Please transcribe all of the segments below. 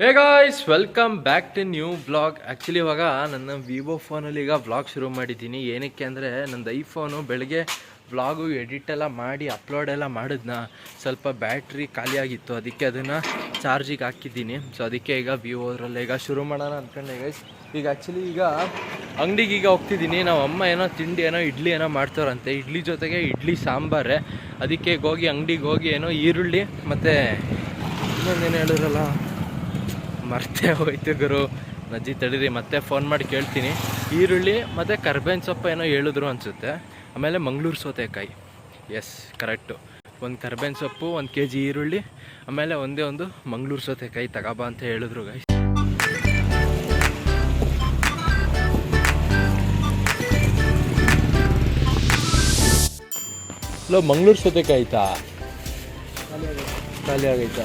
Hey guys welcome back to new vlog actually ಇವಾಗ ನನ್ನ Vivo ಫೋನಲ್ಲಿ ಈಗ ಬ್ಲಾಗ್ ಶುರು ಮಾಡಿದ್ದೀನಿ. ಏನಕ್ಕೆ ಅಂದರೆ ನಂದು ಐಫೋನು ಬೆಳಗ್ಗೆ ವ್ಲಾಗು ಎಡಿಟ್ ಎಲ್ಲ ಮಾಡಿ ಅಪ್ಲೋಡ್ ಎಲ್ಲ ಮಾಡಿದ್ನ, ಸ್ವಲ್ಪ ಬ್ಯಾಟ್ರಿ ಖಾಲಿಯಾಗಿತ್ತು ಅದಕ್ಕೆ ಅದನ್ನು ಚಾರ್ಜಿಗೆ ಹಾಕಿದ್ದೀನಿ. ಸೊ ಅದಕ್ಕೆ ಈಗ ವಿವೋದ್ರಲ್ಲಿ ಈಗ ಶುರು ಮಾಡೋಣ ಅಂದ್ಕೊಂಡೆ ಗೈಸ್ ಈಗ ಆ್ಯಕ್ಚುಲಿ ಈಗ ಅಂಗಡಿಗೆ ಈಗ ಹೋಗ್ತಿದ್ದೀನಿ. ನಾವು ಅಮ್ಮ ಏನೋ ತಿಂಡಿ ಏನೋ ಇಡ್ಲಿ ಏನೋ ಮಾಡ್ತಾರಂತೆ ಇಡ್ಲಿ ಜೊತೆಗೆ ಇಡ್ಲಿ ಸಾಂಬಾರೆ. ಅದಕ್ಕೆ ಹೋಗಿ ಅಂಗಡಿಗೆ ಹೋಗಿ ಏನೋ ಈರುಳ್ಳಿ ಮತ್ತು ಇನ್ನೊಂದೇನು ಹೇಳಿದ್ರಲ್ಲ? ಮರ್ತೇ ಹೋಯ್ತು ಗುರು. ನಜ್ಜಿ ತಡೀರಿ, ಮತ್ತೆ ಫೋನ್ ಮಾಡಿ ಕೇಳ್ತೀನಿ. ಈರುಳ್ಳಿ ಮತ್ತು ಕರ್ಬೇವಿನ ಸೊಪ್ಪು ಏನೋ ಹೇಳಿದ್ರು ಅನಿಸುತ್ತೆ. ಆಮೇಲೆ ಮಂಗಳೂರು ಸೌತೆಕಾಯಿ. ಎಸ್ ಕರೆಕ್ಟು ಒಂದು ಕರ್ಬೇವಿನ ಸೊಪ್ಪು, ಒಂದು ಕೆ ಜಿ ಈರುಳ್ಳಿ, ಆಮೇಲೆ ಒಂದೇ ಒಂದು ಮಂಗಳೂರು ಸೌತೆಕಾಯಿ ತಗೋಬಾ ಅಂತ ಹೇಳಿದ್ರು ಗಾಯ್ ಹಲೋ ಮಂಗಳೂರು ಸೌತೆಕಾಯಿ ಆಯಿತಾ? ಖಾಲಿ ಆಗೈತಾ?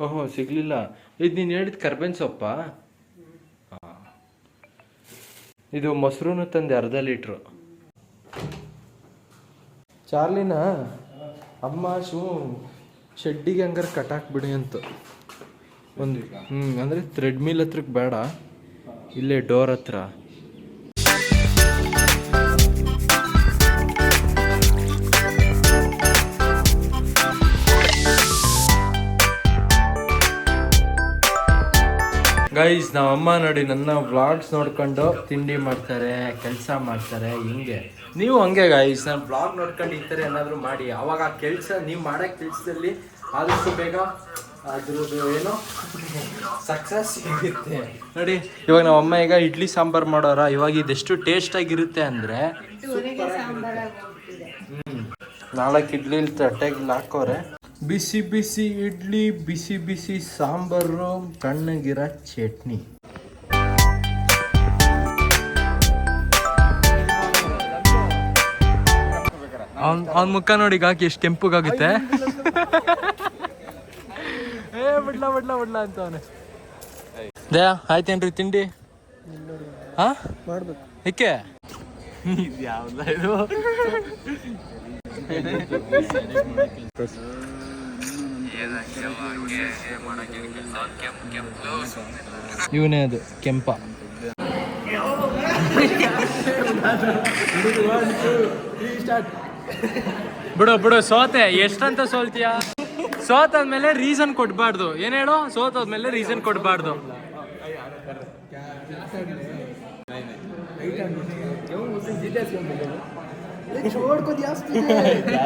ಓಹೋ, ಸಿಗ್ಲಿಲ್ಲ. ಇದು ನೀನು ಹೇಳಿದ ಕರ್ಬೇನ್ ಸೊಪ್ಪ? ಇದು ಮೊಸರು ತಂದೆ ಅರ್ಧ ಲೀಟ್ರು. ಚಾರ್ಲಿನ, ಅಮ್ಮ, ಶೂ, ಶೆಡ್ಡಿಗೆ ಹಂಗಾರೆ ಕಟ್ಟಾಕ್ಬಿಡಿ ಅಂತ. ಒಂದು ಹ್ಞೂ ಅಂದರೆ ಥ್ರೆಡ್ ಮಿಲ್ ಹತ್ರಕ್ಕೆ ಬೇಡ. ಇಲ್ಲೇ ಡೋರ್ ಹತ್ರ. ಗೈಸ್ ನಮ್ಮ ಅಮ್ಮ ನೋಡಿ ನನ್ನ ವ್ಲಾಗ್ಸ್ ನೋಡ್ಕೊಂಡು ತಿಂಡಿ ಮಾಡ್ತಾರೆ ಕೆಲಸ ಮಾಡ್ತಾರೆ ಹಿಂಗೆ. ನೀವು ಹಂಗೆ ಗೈಸ್ ನಾನು ಬ್ಲಾಗ್ ನೋಡ್ಕೊಂಡು ಈ ಥರ ಏನಾದರೂ ಮಾಡಿ. ಅವಾಗ ಆ ಕೆಲಸ ನೀವು ಮಾಡೋ ಕೆಲಸದಲ್ಲಿ ಆದಷ್ಟು ಬೇಗ ಅದ್ರದ್ದು ಏನು? ಸಕ್ಸಸ್ ಸಿಗುತ್ತೆ ನೋಡಿ ಇವಾಗ ನಮ್ಮ ಅಮ್ಮ ಈಗ ಇಡ್ಲಿ ಸಾಂಬಾರು ಮಾಡೋರ. ಇವಾಗ ಇದೆಷ್ಟು ಟೇಸ್ಟ್ ಆಗಿರುತ್ತೆ ಅಂದರೆ ನಾಲ್ಕು ಇಡ್ಲಿ ತಟ್ಟೆಗೆ ಹಾಕೋರೆ ಬಿಸಿ ಬಿಸಿ ಇಡ್ಲಿ ಬಿಸಿ ಬಿಸಿ ಸಾಂಬಾರು ತಣ್ಣಗಿರ ಚಟ್ನಿ. ಅವ್ನ ಅವ್ನ ಮುಖ ನೋಡಿ ಈಗ ಹಾಕಿ ಎಷ್ಟು ಕೆಂಪುಗಾಗುತ್ತೆ. ಏ ಬಿಡ್ಲಾ ಬಿಡ್ಲಾ ಬಿಡ್ಲಾ ಅಂತ ಅವನು. ದಯಾ ಆಯ್ತೇನ್ರಿ ತಿಂಡಿ? ಹಾ? ಮಾಡ್ಬೇಕು ಏಕೆ ಇದು? ಇವನೇ ಅದು ಕೆಂಪ. ಬಿಡು ಬಿಡು ಸೋತೆ ಎಷ್ಟಂತ ಸೋಲ್ತೀಯಾ? ಸೋತಾದ್ಮೇಲೆ ರೀಸನ್ ಕೊಡ್ಬಾರ್ದು. ಏನ್ ಹೇಳೋ? ಸೋತಾದ್ಮೇಲೆ ರೀಸನ್ ಕೊಡ್ಬಾರ್ದು.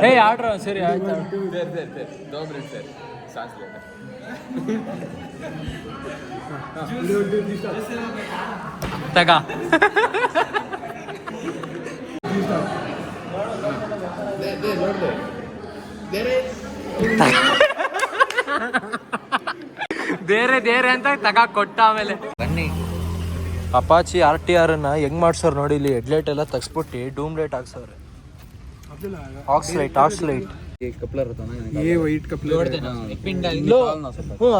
ಏಯ್ ಆಡ್ರ ಸರಿ ಆಯ್ತು. ತಗ. ಬೇರೆ ಬೇರೆ ಅಂತ ತಗ ಕೊಟ್ಟ ಆಮೇಲೆ. ಬನ್ನಿ ಅಪಾಚಿ ಆರ್ ಟಿ ಆರ್ ಅನ್ನ ಹೆಂಗ್ ಮಾಡ್ಸೋರ್ ನೋಡಿ ಇಲ್ಲಿ ಹೆಡ್ಲೈಟ್ ಎಲ್ಲ ತಗ್ಸ್ಬಿಟ್ಟು dome light ಹಾಕ್ಸವ್ರೆ. Aux light aux light. ಏ ವೈಟ್ ಕಪ್ಲರ್.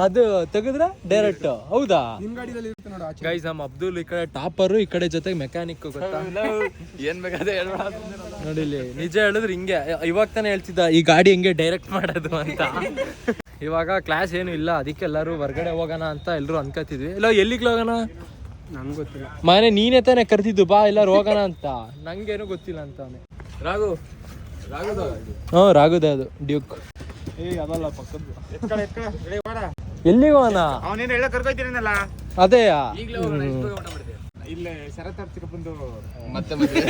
ಅದು ತೆಗೆದ್ರ ಡೈರೆಕ್ಟ್ ಹೌದಾ? ಗೈಸ್ ನಮ್ಮ ಅಬ್ದುಲ್ ಈ ಕಡೆ ಟಾಪರ್ ಈ ಕಡೆ ಜೊತೆಗೆ ಮೆಕ್ಯಾನಿಕ್ ಏನ್ ಬೇಕಾದ್ರೆ ನೋಡಿ ಇಲ್ಲಿ ನಿಜ ಹೇಳಿದ್ರೆ ಹಿಂಗೆ. ಇವಾಗ ತಾನೇ ಹೇಳ್ತಿದ್ದ ಈ ಗಾಡಿ ಹಿಂಗೆ ಡೈರೆಕ್ಟ್ ಮಾಡೋದು ಅಂತ. ಇವಾಗ ಕ್ಲಾಸ್ ಏನು ಇಲ್ಲ ಅದಕ್ಕೆ ಎಲ್ಲರೂ ಹೊರಗಡೆ ಹೋಗೋಣ ಅಂತ ಎಲ್ಲರೂ ಅನ್ಕೋತಿದ್ವಿ ಇಲ್ಲ ಎಲ್ಲಿಗೆ ಹೋಗೋಣ? ನಂಗೆ ಗೊತ್ತಿಲ್ಲ. ಮನೆ ನೀನೇ ತಾನೇ ಕರೆದಿದ್ದು ಬಾ ಎಲ್ಲರೂ ಹೋಗೋಣ ಅಂತ. ನಂಗೇನು ಗೊತ್ತಿಲ್ಲ ಅಂತಾನೆ ರಾಘು ಹ್ಞೂ ರಾಗುದೇ ಅದು ಡ್ಯೂಕ್. ಏ ಅದಲ್ಲ ಪಕ್ಕದ್ದು. ಎಲ್ಲಿಗೆ ಹೋಗೋಣ? ಅವನೇನು ಹೇಳ ಕರ್ಕೊಯ್ತೀನಲ್ಲ ಅದೇ ಇಲ್ಲೇ ಶರತ್ ಬಂದು ಮತ್ತೆ ಮತ್ತೆ.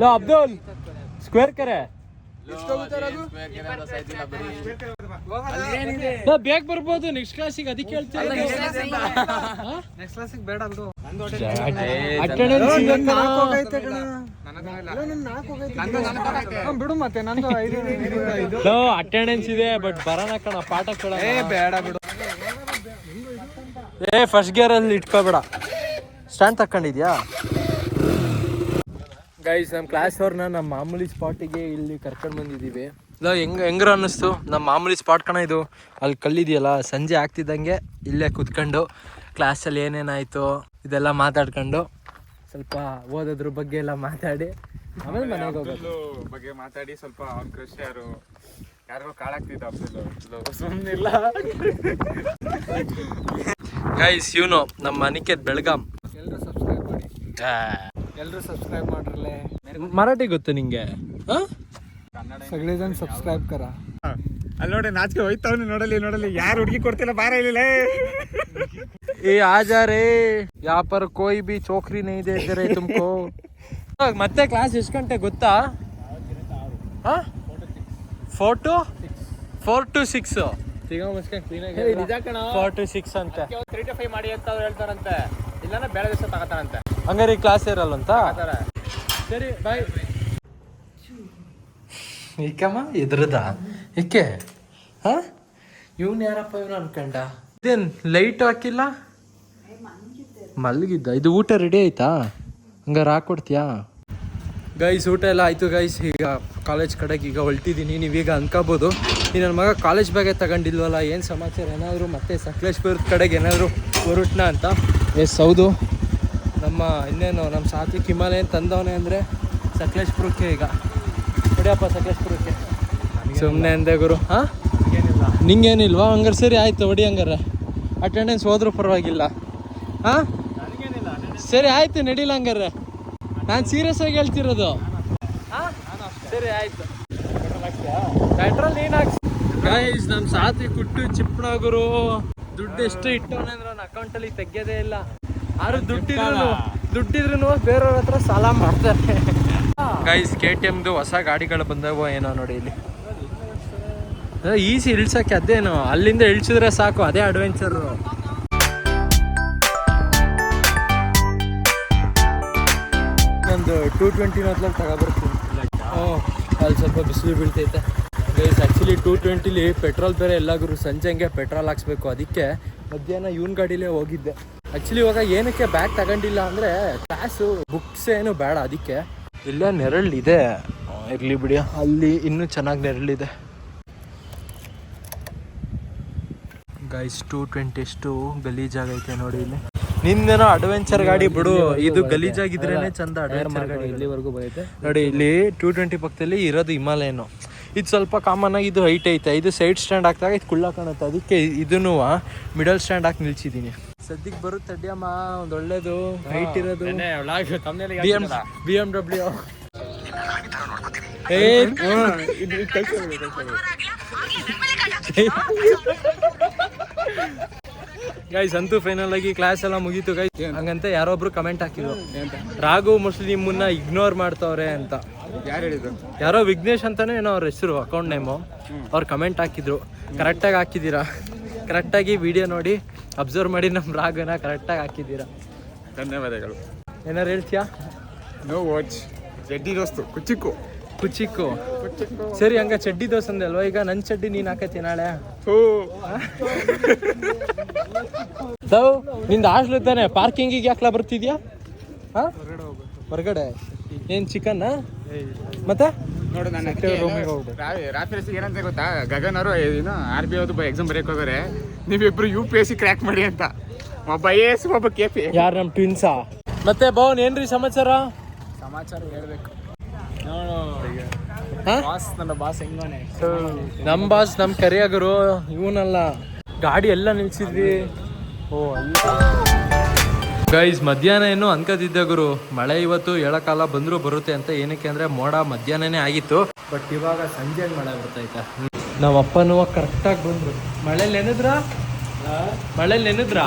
ಲೋ ಅಬ್ದುಲ್ ಸ್ಕ್ವೇರ್ ಕೆರೆ. ಬೇಗ ಬರ್ಬೋದು ನೆಕ್ಸ್ಟ್ ಕ್ಲಾಸಿಗೆ ಅದಕ್ಕೆ ಹೇಳ್ತೀನಿ ನೆಕ್ಸ್ಟ್ ಕ್ಲಾಸಿಗೆ ಬೇಡ. ಅಲ್ದು ಬಿಡು ಮತ್ತೆ. ನಂದು ಅಟೆಂಡೆನ್ಸ್ ಇದೆ ಬಟ್ ಬರೋಣ ಕಣ ಪಾಠ ಕೇಳ ಏ ಬೇಡ ಬಿಡು. ಏ ಫಸ್ಟ್ ಗೇರಲ್ಲಿ ಅಲ್ಲಿ ಇಟ್ಕೋಬೇಡ. ಸ್ಟ್ಯಾಂಡ್ ತಕೊಂಡಿದ್ಯಾ ಗೈಸ್ ನಮ್ಮ ಕ್ಲಾಸ್ ಅವ್ರನ್ನ ನಮ್ಮ ಮಾಮೂಲಿ ಸ್ಪಾಟಿಗೆ ಇಲ್ಲಿ ಕರ್ಕೊಂಡು ಬಂದಿದ್ದೀವಿ ಇಲ್ಲ ಹೆಂಗ್ ಹೆಂಗ್ರ ಅನ್ನಿಸ್ತು? ನಮ್ಮ ಮಾಮೂಲಿ ಸ್ಪಾಟ್ ಕಣ ಇದು. ಅಲ್ಲಿ ಕಲ್ಲಿದೆಯಲ್ಲ ಸಂಜೆ ಆಗ್ತಿದ್ದಂಗೆ ಇಲ್ಲೇ ಕುತ್ಕೊಂಡು ಕ್ಲಾಸಲ್ಲಿ ಏನೇನಾಯಿತು ಇದೆಲ್ಲ ಮಾತಾಡ್ಕೊಂಡು ಸ್ವಲ್ಪ ಓದೋದ್ರ ಬಗ್ಗೆ ಎಲ್ಲ ಮಾತಾಡಿ ಆಮೇಲೆ ಮನೆಗೆ ಹೋಗೋದು ಬಗ್ಗೆ ಮಾತಾಡಿ ಸ್ವಲ್ಪ ಅವ್ನ ಕ್ರಶ್ ಯಾರು? ಯಾರಿಗೋ ಕಾಳಾಗ್ತಿದ್ದ ಅಬ್ದುಲ್ ಸುಮ್ಮನಿಲ್ಲ ಗೈಸ್ ಇವನು ನಮ್ಮ ಅನಿಕೇತ್ ಬೆಳಗಾಂ. ಎಲ್ಲರೂ ಸಬ್ಸ್ಕ್ರೈಬ್ ಮಾಡಿ. ಎಲ್ಲರೂ ಸಬ್ಸ್ಕ್ರೈಬ್ ಮಾಡ್ರಲ್ಲೇ? ಮರಾಠಿ ಗೊತ್ತು ನಿಂಗೆ. ಸಗಳಿ ಜನ ಸಬ್ಸ್ಕ್ರೈಬ್ ಕರ. ಅಲ್ಲಿ ನೋಡಿ ನಾಚಿಕೆ ಹೋಯ್ತವನು ನೋಡಲಿ ನೋಡಲಿ ಯಾರು ಹುಡುಗಿ ಕೊಡ್ತಿಲ್ಲ ಬಾರ ಇಲ್ಲ ಏ ಆಜಾರೇ ಯಾಪರ್ ಯಾ ಪರ್ ಕೋಯ್ ಬಿ ಚೋಕ್ರಿನೇ ಇದೆ ಇದ್ದರೆ ತುಮಕೋ. ಮತ್ತೆ ಕ್ಲಾಸ್ ಎಷ್ಟು ಗಂಟೆ ಗೊತ್ತಾ? Four to four to six four to six ಅಂತ. ತ್ರೀ ಟು ಫೈವ್ ಮಾಡಿ ಅಂತ ಹೇಳ್ತಾರಂತೆ. ಇಲ್ಲ ಬೇರೆ ದಿವಸ ತಗೋತಾರಂತೆ. ಹಂಗಾರೆ ಕ್ಲಾಸ್ ಇರಲ್ವಂತ ಸರಿ ಬಾಯ್ ಏಕಮ್ಮ ಎದ್ರದ? ಏಕೆ? ಹಾ? ಇವನ್ ಯಾರಪ್ಪ ಇವನು ಅನ್ಕಂಡ? ಇದೇನ್ ಲೈಟ್ ಹಾಕಿಲ್ಲ? ಮಲ್ಗಿದ್ದ. ಇದು ಊಟ ರೆಡಿ ಆಯ್ತಾ? ಹಂಗಾರೆ ಹಾಕೊಡ್ತೀಯಾ? ಗೈಸ್ ಊಟ ಎಲ್ಲ ಆಯ್ತು ಗೈಸ್ ಈಗ ಕಾಲೇಜ್ ಕಡೆಗೆ ಈಗ ಹೊಲ್ಟಿದ್ದೀನಿ ನೀವೀಗ ಅನ್ಕೋಬೋದು. ಈ ನನ್ನ ಮಗ ಕಾಲೇಜ್ ಬಗ್ಗೆ ತಗೊಂಡಿಲ್ವಲ್ಲ ಏನು ಸಮಾಚಾರ? ಏನಾದರೂ ಮತ್ತೆ ಸಕಲೇಶ್ಪುರದ ಕಡೆಗೆ ಏನಾದರೂ ಹೊರಟ್ನ ಅಂತ? ಎಸ್ ಹೌದು. ನಮ್ಮ ಇನ್ನೇನು ನಮ್ಮ ಸಾತ್ವಿಕ್ ಹಿಮಾಲಯನ್ ತಂದವನೇ ಅಂದರೆ ಸಕಲೇಶ್ಪುರಕ್ಕೆ ಈಗ. ಕೊಡಿಯಪ್ಪ ಸಕಲೇಶ್ಪುರಕ್ಕೆ. ಸುಮ್ಮನೆ ಅಂದೆ ಗುರು. ಹಾಂ? ನಿಂಗೇನಿಲ್ವಾ? ಹಂಗಾರೆ ಸರಿ ಆಯಿತು ಹೊಡಿ ಹಂಗಾರೆ. ಅಟೆಂಡೆನ್ಸ್ ಹೋದ್ರೂ ಪರವಾಗಿಲ್ಲ. ಹಾಂ? ಸರಿ ಆಯ್ತು ನಡೀಲ ಹಂಗಾರೆ. ನಾನು ಸೀರಿಯಸ್ ಆಗಿ ಹೇಳ್ತಿರೋದು. ಹಾಂ? ಸರಿ ಆಯ್ತು. ಪೆಟ್ರೋಲ್ ನೀನು ಹಾಕ್ಸಿ ಗೈಸ್ ನಮ್ಮ ಸಾತಿ ಕುಟ್ಟು ಚಿಪ್ಪಣಗುರು ದುಡ್ಡು ಎಷ್ಟು ಇಟ್ಟವನೆ ಅಂದ್ರೆ ನನ್ನ ಅಕೌಂಟಲ್ಲಿ ತೆಗ್ಯೋದೇ ಇಲ್ಲ. ಯಾರು ದುಡ್ಡಿದ್ರು ದುಡ್ಡಿದ್ರು ಬೇರೆಯವ್ರ ಹತ್ರ ಸಾಲ ಮಾಡ್ತಾರೆ. ಗೈಸ್ ಕೆ ಟಿ ಎಮ್ದು ಹೊಸ ಗಾಡಿಗಳು ಬಂದವೋ ಏನೋ ನೋಡಿ ಇಲ್ಲಿ. ಈಸಿ ಇಳ್ಸಕ್ಕೆ ಅದೇನು? ಅಲ್ಲಿಂದ ಇಳ್ಸಿದ್ರೆ ಸಾಕು ಅದೇ ಅಡ್ವೆಂಚರು ಒಂದು ಟೂ ಟ್ವೆಂಟಿ ಮೊದಲಲ್ಲಿ ತಗೊಬರ್ತೀನಿ. ಹ್ಞೂ ಅಲ್ಲಿ ಸ್ವಲ್ಪ ಬಿಸಿಲು ಬೀಳ್ತೈತೆ. ಗೈಸ್ ಆ್ಯಕ್ಚುಲಿ ಟೂ ಟ್ವೆಂಟಿಲಿ ಪೆಟ್ರೋಲ್ ಬೇರೆ ಎಲ್ಲಾದ್ರು ಸಂಜೆ ಹಂಗೆ ಪೆಟ್ರೋಲ್ ಹಾಕ್ಸ್ಬೇಕು. ಅದಕ್ಕೆ ಮಧ್ಯಾಹ್ನ ಇವನ್ ಗಾಡಿಲೇ ಹೋಗಿದ್ದೆ. ಆ್ಯಕ್ಚುಲಿ ಇವಾಗ ಏನಕ್ಕೆ ಬ್ಯಾಗ್ ತಗೊಂಡಿಲ್ಲ ಅಂದರೆ ಕ್ಲಾಸು ಬುಕ್ಸ್ ಏನು ಬೇಡ ಅದಕ್ಕೆ. ಇಲ್ಲ ನೆರಳಿದೆ. ಇರಲಿ ಬಿಡಿ. ಅಲ್ಲಿ ಇನ್ನೂ ಚೆನ್ನಾಗಿ ನೆರಳಿದೆ. ಗೈಸ್ ಟೂ ಟ್ವೆಂಟಿ ಎಷ್ಟು ಗಲೀಜಾಗೈತೆ ನೋಡಿ ಇಲ್ಲಿ. ನಿಂದೇನೋ ಅಡ್ವೆಂಚರ್ ಗಾಡಿ ಬಿಡು. ಇದು ಗಲೀಜಾಗಿದ್ರೇನೆ ಚಂದ ಅಡ್ವೆಂಚರ್ ಗಾಡಿ ಇಲ್ಲಿವರೆಗೂ ಬರುತ್ತೆ. ನೋಡಿ ಇಲ್ಲಿ ಟೂ ಟ್ವೆಂಟಿ ಪಕ್ಕದಲ್ಲಿ ಇರೋದು ಹಿಮಾಲಯನು. ಇದು ಸ್ವಲ್ಪ ಕಾಮನ್ ಆಗಿ ಇದು ಹೈಟ್ ಐತೆ. ಇದು ಸೈಡ್ ಸ್ಟ್ಯಾಂಡ್ ಹಾಕ್ದಾಗ ಇದು ಕುಳ್ಳ ಕಾಣುತ್ತೆ. ಅದಕ್ಕೆ ಇದನ್ನು ಮಿಡಲ್ ಸ್ಟ್ಯಾಂಡ್ ಹಾಕಿ ನಿಲ್ಸಿದ್ದೀನಿ. ಸದ್ಯಕ್ಕೆ ಬರುತ್ತೆ ಅಡ್ಡಿಯಮ್ಮ ಒಂದು ಒಳ್ಳೇದು. ಹೈಟ್ ಇರೋದು. B M B M W guys ಅಂತೂ ಫೈನಲ್ ಆಗಿ ಕ್ಲಾಸ್ ಎಲ್ಲ ಮುಗೀತು ಗೈಸ್ ಹಂಗಂತ ಯಾರೊಬ್ರು ಕಮೆಂಟ್ ಹಾಕಿದ್ರು. ರಾಘು ಮೋಸ್ಟ್ಲಿ ನಿಮ್ಮನ್ನ ಇಗ್ನೋರ್ ಮಾಡ್ತವ್ರೆ ಅಂತ. ಯಾರು ಹೇಳಿದ್ರು? ಯಾರೋ ವಿಘ್ನೇಶ್ ಅಂತಾನೆ ಏನೋ ಅವ್ರ ಹೆಸರು ಅಕೌಂಟ್ ನೇಮು ಅವ್ರು ಕಮೆಂಟ್ ಹಾಕಿದ್ರು. ಕರೆಕ್ಟಾಗಿ ಹಾಕಿದ್ದೀರಾ? ಕರೆಕ್ಟಾಗಿ ವಿಡಿಯೋ ನೋಡಿ ಅಬ್ಸರ್ವ್ ಮಾಡಿ ನಮ್ಮ ರಾಗನ ಕರೆಕ್ಟಾಗಿ ಹಾಕಿದ್ದೀರಾ? ಧನ್ಯವಾದಗಳು. ಏನಾರು ಹೇಳ್ತೀಯಾ? ನೋ ವಾಚ್ ಚಡ್ಡಿ ದೋಸ್ತು ಕುಚಿಕ್ಕು ಕುಚಿಕ್ಕು ಸರಿ ಹಂಗ ಚಡ್ಡಿ ದೋಸೆ ಅಂದೆ ಅಲ್ವಾ ಈಗ ನನ್ನ ಚಡ್ಡಿ ನೀನು ಹಾಕತಿ ನಾಳೆ. ಹೋ. ದವ್ನಿಂದ ಹಾಸ್ಟ್ಲ್ ತಾನೆ? ಪಾರ್ಕಿಂಗಿಗೆ ಯಾಕ್ಲಾ ಬರ್ತಿದ್ಯಾ? ಹಾ? ಹೊರಗಡೆ? ಏನ್ ಚಿಕನ್ ಮತ್ತೆ? ನೋಡು ನಾನು ರೂಮಿಗೆ ಹೋಗ್ಬೇಕು. ರಾತ್ರಿ ಹೊತ್ತಿಗೆ ಏನಂತ ಗೊತ್ತಾ? ಗಗನ್ ಅವರು ಏನು ಆರ್ ಬಿ ಅವ್ರದ್ದು ಎಕ್ಸಾಮ್ ಬರೆಯಕ್ಕೆ ಹೋಗೋರೆ ನೀವಿಬ್ರು U P S C crack ಮಾಡಿ ಅಂತ. ಒಬ್ಬ ಐ ಎ ಎಸ್ ಒಬ್ಬ ಕೆ ಪಿ ಯಾರು ನಮ್ಮ ಟ್ವಿನ್ಸಾ ಮತ್ತೆ ಭವನ್ ಏನ್ರಿ ಸಮಾಚಾರ? ಸಮಾಚಾರ ಹೇಳ್ಬೇಕು. ಹಾ? ಬಾಸ್ ನನ್ನ ಬಾಸ್ ಹೆಂಗೋನೆ ನಮ್ ಬಾಸ್ ನಮ್ ಕರಿಯಾಗರು ಇವನಲ್ಲ. ಗಾಡಿ ಎಲ್ಲ ನಿಲ್ಸಿದ್ವಿ. ಓ ಗೈಸ್ ಮಧ್ಯಾಹ್ನ ಏನು ಅನ್ಕದಿದ್ದೆ ಗುರು. ಮಳೆ ಇವತ್ತು ಎಳಕಾಲ ಬಂದ್ರು ಬರುತ್ತೆ ಅಂತ ಏನಕ್ಕೆ ಅಂದ್ರೆ ಮೋಡ ಮಧ್ಯಾಹ್ನನೇ ಆಗಿತ್ತು. ಬಟ್ ಇವಾಗ ಸಂಜೆ ಮಳೆ ಬರ್ತೈತೆ ನಮ್ಮ ಅಪ್ಪನೂ ಕರೆಕ್ಟಾಗಿ ಬಂದ್ರು. ಮಳೆ ನೆನೆದ್ರ? ಮಳೆ ನೆನೆದ್ರ?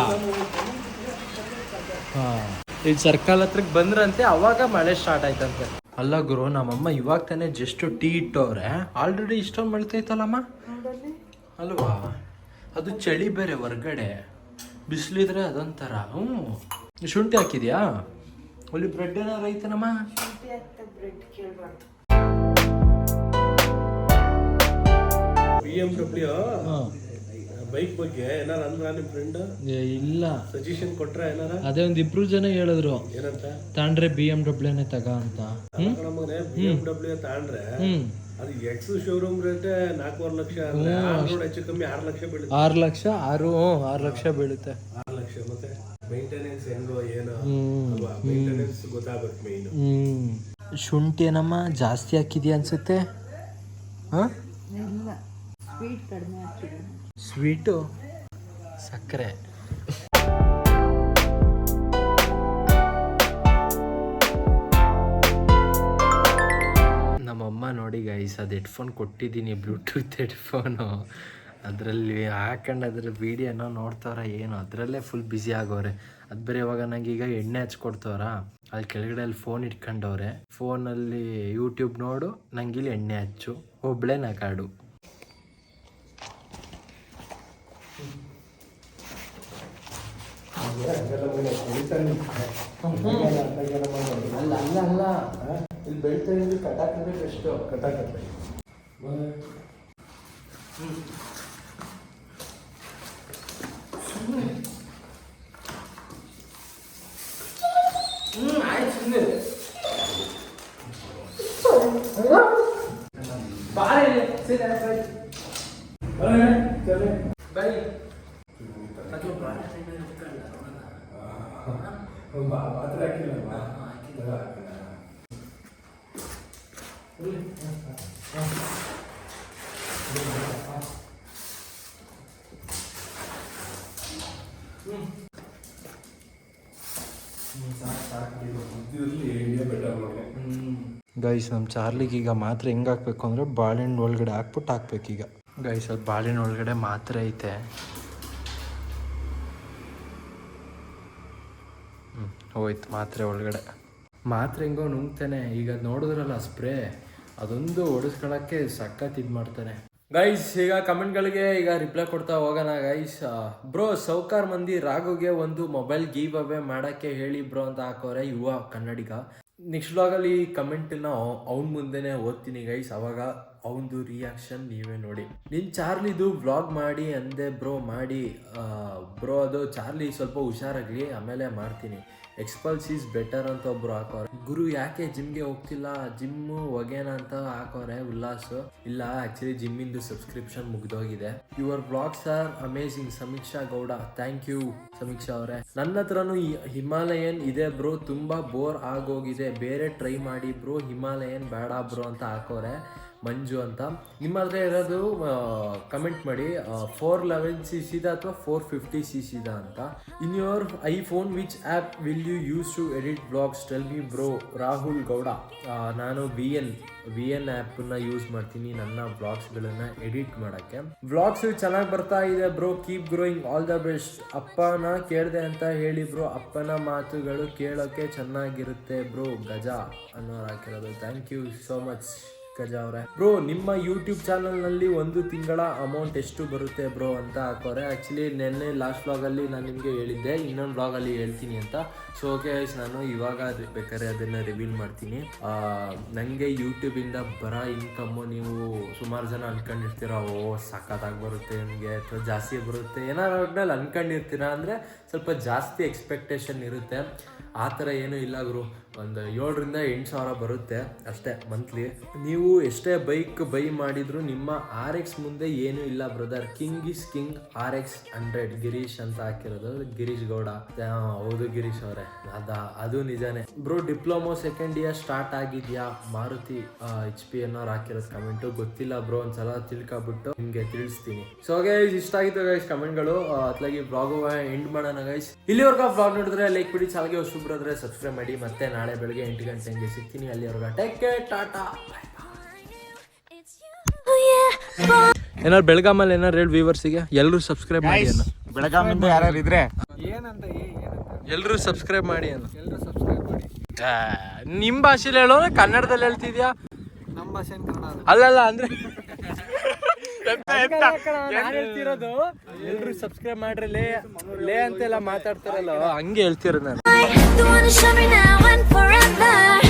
ಹಾಂ. ಈಗ ಸರ್ಕಲ್ ಹತ್ರಕ್ಕೆ ಬಂದ್ರಂತೆ, ಅವಾಗ ಮಳೆ ಸ್ಟಾರ್ಟ್ ಆಯ್ತಂತೆ. ಅಲ್ಲ ಗುರು, ನಮ್ಮಮ್ಮ ಇವಾಗ ತಾನೇ ಜಸ್ಟ್ ಟೀ ಇಟ್ಟವ್ರೆ. ಆಲ್ರೆಡಿ ಇಷ್ಟೊಂದು ಮಳ್ತೈತಲ್ಲಮ್ಮ? ಅಲ್ವಾ? ಅದು ಚಳಿ ಬೇರೆ ಹೊರ್ಗಡೆ. ಬಿಸಿಲಿದ್ರೆ ಅದೊಂಥರ. ಹ್ಞೂ. ಶುಂಠಿ ಹಾಕಿದ್ಯಾ? ಅಲ್ಲಿ ಬ್ರೆಡ್ ಏನಾರು ಐತನಮ್ಮ? ಬಿ ಎಂ ಡಬ್ಲ್ಯೂ ಬೈಕ್ ಬಗ್ಗೆ ಏನಾರ ಅಂದ್ರ ನಿಮ್ ಫ್ರೆಂಡ್ ಏ, ಇಲ್ಲ. ಸಜೆಷನ್ ಕೊಟ್ರ ಏನಾರ? ಅದೇ ಒಂದ್ ಇಬ್ರು ಜನ ಹೇಳಿದ್ರು. ಏನಂತ? ತಾಂಡ್ರೆ ಬಿ ಎಂ ಡಬ್ಲ್ಯೂನೇ ತಗ ಅಂತ. ಹ್ಮ್? ನಮಗೆ ಬಿ ಎಂ ಡಬ್ಲ್ಯೂ ತಗೊಂಡ್ರೆ ಹ್ಮ್. ಅದು ಎಕ್ಸ್ ಶೋರೂಮ್ ರೇಟ್ ನಾಲ್ಕೂವರೆ ಲಕ್ಷ ಅಂದ್ರೆ ಆರ್ ರೋಡ್ ಹೆಚ್ಚು ಕಮ್ಮಿ ಆರು ಲಕ್ಷ ಬೀಳುತ್ತೆ. ಆರು ಲಕ್ಷ ಆರು ಹ್ಞೂ, ಆರು ಲಕ್ಷ ಬೀಳುತ್ತೆ. ಆರು ಲಕ್ಷ ಮತ್ತೆ ಮೇಂಟೆನೆನ್ಸ್ ಹೆಂಗೋ ಏನೋ ಹ್ಮ್. ಅಲ್ವಾ? ಮೇಂಟೆನೆನ್ಸ್ ಗೊತ್ತಾಗ್ಬೇಕು ಮೇಯ್ನು ಹ್ಮ್. ಶುಂಠಿ ಏನಮ್ಮ ಜಾಸ್ತಿ ಹಾಕಿದ್ಯಾ ಅನ್ಸುತ್ತೆ? ಹಾಂ? ಸ್ವೀಟ್ ಕಡಿಮೆ ಸ್ವೀಟು ಸಕ್ಕರೆ. ನಮ್ಮಮ್ಮ ನೋಡಿ ಗೈಸ್ ಅದು ಹೆಡ್ಫೋನ್ ಕೊಟ್ಟಿದ್ದೀನಿ ಬ್ಲೂಟೂತ್ ಹೆಡ್ಫೋನು ಅದರಲ್ಲಿ ಹಾಕೊಂಡು ಅದ್ರ ವೀಡಿಯೋನ ನೋಡ್ತಾವ್ರ ಏನು, ಅದರಲ್ಲೇ ಫುಲ್ ಬ್ಯುಸಿ ಆಗೋರೆ. ಅದು ಬೇರೆ ಇವಾಗ ನಂಗೆ ಈಗ ಎಣ್ಣೆ ಹಚ್ಕೊಡ್ತವ್ರ. ಅಲ್ಲಿ ಕೆಳಗಡೆ ಅಲ್ಲಿ ಫೋನ್ ಇಟ್ಕೊಂಡವ್ರೆ. ಫೋನಲ್ಲಿ ಯೂಟ್ಯೂಬ್ ನೋಡು, ನಂಗೆ ಇಲ್ಲಿ ಎಣ್ಣೆ ಹಚ್ಚು. ಒಬ್ಳೆ ನಾ ಕಾಡು ಅಲ್ಲ ಅಲ್ಲ ಅಲ್ಲ ಇಲ್ಲಿ ಬೆಳ್ತಾ ಇರೋದು ಕಟಾಕಂದ್ರೆ ಬೆಸ್ಟು ಕಟ್ಟಾಕತ್ತೆ ಮಾತ್ರ ಹಾಕಿಲ್ಲಮ್ಮ ಇದ್ರಲ್ಲಿ ಇಂಡಿಯಾ ಬೆಟರ್ ನೋಡಿ ಗೈಸ್ ನಮ್ಮ ಚಾರ್ಲಿಗೆ ಈಗ ಮಾತ್ರ ಹೆಂಗೆ ಹಾಕ್ಬೇಕು ಅಂದರೆ ಬಾಳೆಹಣ್ಣು ಒಳಗಡೆ ಹಾಕ್ಬಿಟ್ಟು ಹಾಕ್ಬೇಕೀಗ ಗೈಸ್ ಅದು ಬಾಳೆಹಣ್ಣು ಒಳಗಡೆ ಮಾತ್ರ ಐತೆ ಹ್ಞೂ ಹೋಯ್ತು ಮಾತ್ರೆ ಒಳಗಡೆ. ಮಾತ್ರೆ ಹೆಂಗೋ ನುಂಗ್ತಾನೆ. ಈಗ ನೋಡಿದ್ರಲ್ಲ ಸ್ಪ್ರೇ, ಅದೊಂದು ಹೊಡಿಸ್ಕೊಳಕ್ಕೆ ಸಖತ್ ಇದು ಮಾಡ್ತಾನೆ. ಗೈಸ್ ಈಗ ಕಮೆಂಟ್ಗಳಿಗೆ ಈಗ ರಿಪ್ಲೈ ಕೊಡ್ತಾ ಹೋಗೋಣ ಗೈಸ್ ಬ್ರೋ ಸೌಕಾರ್ ಮಂದಿ ರಾಘುಗೆ ಒಂದು ಮೊಬೈಲ್ ಗೀವ್ ಅವೇ ಮಾಡೋಕ್ಕೆ ಹೇಳಿ ಬ್ರೋ ಅಂತ ಹಾಕೋರೆ ಯುವ ಕನ್ನಡಿಗ. ನೆಕ್ಸ್ಟ್ ಬ್ಲಾಗಲ್ಲಿ ಕಮೆಂಟನ್ನ ಅವ್ನ ಮುಂದೆನೆ ಓದ್ತೀನಿ ಗೈಸ್ ಅವಾಗ ಅವನದು ರಿಯಾಕ್ಷನ್ ನೀವೇ ನೋಡಿ. ನಿನ್ ಚಾರ್ಲಿದು ವ್ಲಾಗ್ ಮಾಡಿ ಅಂದೆ ಬ್ರೋ ಮಾಡಿ ಬ್ರೋ ಅದು ಚಾರ್ಲಿ ಸ್ವಲ್ಪ ಹುಷಾರಾಗ್ಲಿ, ಆಮೇಲೆ ಮಾಡ್ತೀನಿ. ಎಕ್ಸ್ಪಲ್ಸ್ ಈಸ್ ಬೆಟರ್ ಅಂತ ಒಬ್ರು ಹಾಕೋರೆ. ಗುರು ಯಾಕೆ ಜಿಮ್ಗೆ ಹೋಗ್ತಿಲ್ಲ? ಜಿಮ್ ಹೊಗೆನ ಅಂತ ಹಾಕೋರೆ ಉಲ್ಲಾಸ್. ಇಲ್ಲ ಆಕ್ಚುಲಿ ಜಿಮ್ಮಿಂದು subscription ಮುಗ್ದೋಗಿದೆ. Your vlogs are amazing Samiksha Gowda. Thank you ಸಮೀಕ್ಷಾ ಅವರೇ. ನನ್ನ ಹತ್ರನು ಹಿಮಾಲಯನ್ ಇದೆ ಬ್ರೋ. ತುಂಬಾ ಬೋರ್ ಆಗೋಗಿದೆ. ಬೇರೆ ಟ್ರೈ ಮಾಡಿ ಬ್ರೋ. ಹಿಮಾಲಯನ್ ಬೇಡ ಬ್ರೋ ಅಂತ ಹಾಕೋರೆ. ಮಂಜು ಅಂತ. ನಿಮ್ಮ ಹತ್ರ ಇರೋದು ಕಮೆಂಟ್ ಮಾಡಿ ಫೋರ್ ಲೆವೆನ್ ಸಿ ಸಿದ ಅಥವಾ ಫೋರ್ ಫಿಫ್ಟಿ ಸಿ ಸಿದ ಅಂತ. In your iPhone which app will you use to edit vlogs tell me bro Rahul Gowda ನಾನು ವಿ ಎನ್ ವಿ ಎನ್ ಆ್ಯಪನ್ನ ಯೂಸ್ ಮಾಡ್ತೀನಿ ನನ್ನ ಬ್ಲಾಗ್ಸ್ಗಳನ್ನು ಎಡಿಟ್ ಮಾಡೋಕ್ಕೆ. ಬ್ಲಾಗ್ಸ್ ಚೆನ್ನಾಗಿ ಬರ್ತಾ ಇದೆ bro keep growing all the best ಅಪ್ಪನ ಕೇಳಿದೆ ಅಂತ ಹೇಳಿ ಬ್ರೋ ಅಪ್ಪನ ಮಾತುಗಳು ಕೇಳೋಕ್ಕೆ ಚೆನ್ನಾಗಿರುತ್ತೆ ಬ್ರೋ ಗಜ ಅನ್ನೋರು ಹಾಕಿರೋದು. ಥ್ಯಾಂಕ್ ಯು ಸೋ ಮಚ್ ಗಜ ಅವರೇ. ಬ್ರೋ, ನಿಮ್ಮ ಯೂಟ್ಯೂಬ್ ಚಾನಲ್ನಲ್ಲಿ ಒಂದು ತಿಂಗಳ ಅಮೌಂಟ್ ಎಷ್ಟು ಬರುತ್ತೆ ಬ್ರೋ ಅಂತ ಹಾಕೋರೆ. ಆಕ್ಚುಲಿ ನಿನ್ನೆ ಲಾಸ್ಟ್ ವ್ಲಾಗಲ್ಲಿ ನಾನು ನಿಮಗೆ ಹೇಳಿದ್ದೆ, ಇನ್ನೊಂದು ವ್ಲಾಗಲ್ಲಿ ಹೇಳ್ತೀನಿ ಅಂತ. ಸೊ ಓಕೆ ನಾನು ಇವಾಗ ಬೇಕಾದ್ರೆ ಅದನ್ನ ರಿವೀಲ್ ಮಾಡ್ತೀನಿ. ನನಗೆ ಯೂಟ್ಯೂಬಿಂದ ಬರೋ ಇನ್ಕಮ್ಮು ನೀವು ಸುಮಾರು ಜನ ಅನ್ಕೊಂಡಿರ್ತೀರ, ಓ ಸಖತ್ತಾಗಿ ಬರುತ್ತೆ ನಿಮಗೆ, ಅಥವಾ ಜಾಸ್ತಿ ಬರುತ್ತೆ. ಒಟ್ನಲ್ಲಿ ಅನ್ಕೊಂಡಿರ್ತೀರ ಅಂದರೆ ಸ್ವಲ್ಪ ಜಾಸ್ತಿ ಎಕ್ಸ್ಪೆಕ್ಟೇಷನ್ ಇರುತ್ತೆ. ಆ ಥರ ಏನೂ ಇಲ್ಲ ಗುರು. ಒಂದು ಏಳರಿಂದ ಎಂಟು ಸಾವಿರ ಬರುತ್ತೆ ಅಷ್ಟೇ ಮಂತ್ಲಿ. ನೀವು ಎಷ್ಟೇ ಬೈಕ್ ಬೈ ಮಾಡಿದ್ರು ನಿಮ್ಮ ಆರ್ ಎಕ್ಸ್ ಮುಂದೆ ಏನೂ ಇಲ್ಲ brother. King is king, R X hundred. Girish ಅಂತ ಹಾಕಿರೋದು ಗಿರೀಶ್ ಗೌಡ. ಹೌದು ಗಿರೀಶ್ ಅವರೇ. ಅದ, ಅದು ನಿಜಾನೇ. Bro, diploma second year start ಆಗಿದ್ಯಾ? ಮಾರುತಿ ಎಚ್ ಪಿ ಅನ್ನೋರು ಹಾಕಿರೋದು ಕಮೆಂಟು ಗೊತ್ತಿಲ್ಲ ಬ್ರೋ, ಒಂದ್ಸಲ ತಿಳ್ಕೊಬಿಟ್ಟು ನಿಮಗೆ ತಿಳಿಸ್ತೀನಿ. ಸೊ ಗೈಸ್ ಇಷ್ಟ ಆಗಿತ್ತು ಗೈಸ್ ಕಮೆಂಟ್ಗಳು ಅತ್ಲಾಗಿ ಬ್ಲಾಗು ಎಂಡ್ ಮಾಡೋಣ ಗೈಸ್ ಇಲ್ಲಿವರೆಗೂ ಬ್ಲಾಗ್ ನೋಡಿದ್ರೆ ಲೈಕ್ ಬಿಡಿ ಚಾಲ್ಗೆ ಹೊಸಬ್ರಾದ್ರೆ ಸಬ್ಸ್ಕ್ರೈಬ್ ಮಾಡಿ. ಮತ್ತೆ ನಾಳೆ ಬೆಳಗ್ಗೆ ಎಂಟು ಗಂಟೆ ಹಂಗೆ ಸಿಗ್ತೀನಿ. ಅಲ್ಲಿವರೆಗೂ ಟೇಕ್ ಕೇರ್ ಟಾಟಾ. ಏನಾರು ಬೆಳಗಾಮಲ್ಲಿ ಏನಾರು ಹೇಳಿ ವ್ಯೂವರ್ಸಿಗೆ ಎಲ್ಲರೂ ಸಬ್ಸ್ಕ್ರೈಬ್ ಮಾಡಿ ಅನ್ನ. ಬೆಳಗಾಮಿಂದ ಯಾರು ಇದ್ರೆ? ಎಲ್ಲರೂ ಸಬ್ಸ್ಕ್ರೈಬ್ ಮಾಡಿ ಅನ್ನ. ಮಾಡಿ. ನಿಮ್ ಭಾಷೆಲಿ ಹೇಳೋ ಕನ್ನಡದಲ್ಲಿ ಹೇಳ್ತಿದ್ಯಾ? ನಮ್ಮ ಭಾಷೆ ಕನ್ನಡ ಅಲ್ಲಲ್ಲ ಅಂದ್ರೆ ಹೇಳ್ತಿರೋದು ಎಲ್ರು ಸಬ್ಸ್ಕ್ರೈಬ್ ಮಾಡ್ರಿ ಲೇ. ಲೇ ಅಂತೆಲ್ಲ ಮಾತಾಡ್ತಾರಲ್ಲ ಹಂಗೆ ಹೇಳ್ತಿರೋದು ನಾನು. the one to show me now and forever.